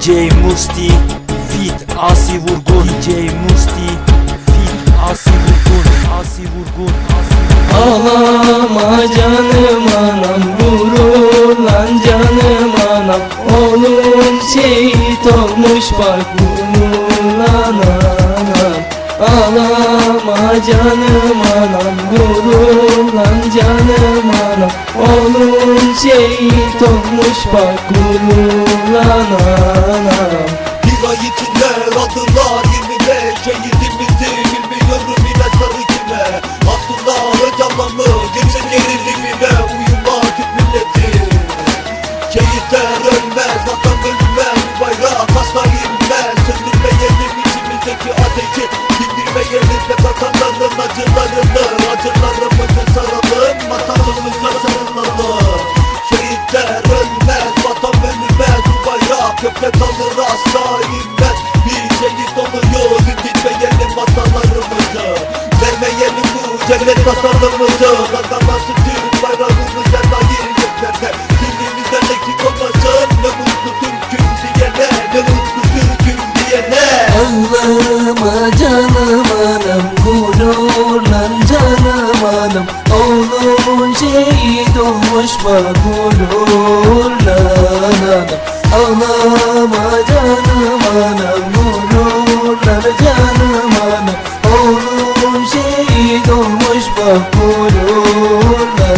DJ Musti Fit Asi Vurgun. DJ Musti Fit Asi Vurgun Asi Vurgun Ağlama canım anam Vurulan canım anam Oğlum şehit olmuş bak Vurulan anam. Ağlama canım anam Vurulan canım anam Oğlum şehit olmuş bak Vurulan anam Şehitler ölmez Vatan ölmez Bu bayrak asla inmez Söndürmeyelim içimizdeki ateşi Dindirmeyelim de vatanların acılarını Acılarımızı saralım Vatanımıza sarılalım Şehitler ölmez Vatan ölmez Bu bayrak kökte kalır asla inmez Bir şehit oluyor Dindirmeyelim vatanlarımızı Vermeyelim bu cennet vatanımızı Kazanmasın Gururlan anam Ağlama canım anam Gururlan canım anam Oğlum şehit olmuş bak Gururlan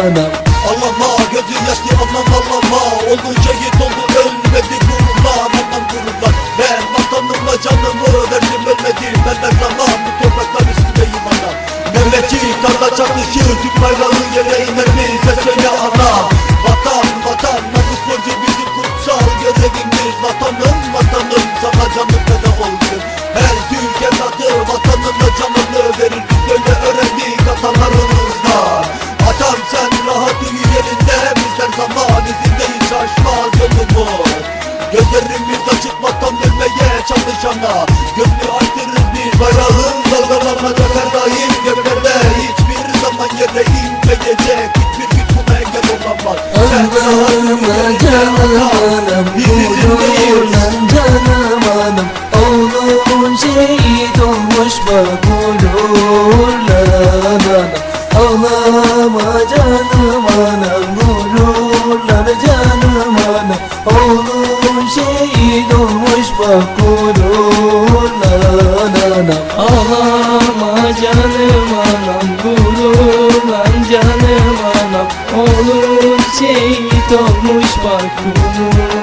anam Allah'ma gözü yaşlı anlam Allah'ma Oldu şehit oldu ölmedi gururlar Anlam gururlar Ben vatanımla canımı verdim ölmedim Ben de zaman bu topraklar üstündeyim ana Nöbetçi karda çatışır Türk bayrağı yere iner sana canım feda olsun. Her Türk evladı vatanına canını verir. Böyle öğrendik atalarımızdan Atam sen rahat uyu yerinde Biz her zaman izindeyiz şaşmaz yolumuz Gözlerimiz açık vatan ölmeye çalışana. Gönlü açtırır bir bayrağın dalgalanacak her daim. Göklerde hiçbir zaman yere inmeyecek. Hiçbir güç buna engel olamaz. Sen rahat uyu yerinde şehit olmuş bak Gururlan anam Ağlama canım anam Gururlan canım anam. Oğlum şehit olmuş bak Gururlan anam Ağlama canım anam Gururlan canım anam. Oğlum şehit olmuş bak Gururlan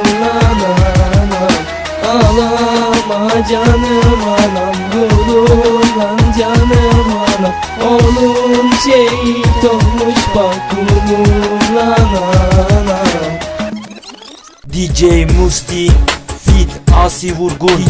Ağlama canım şehit olmuş bak DJ Musti Fit Asi Vurgun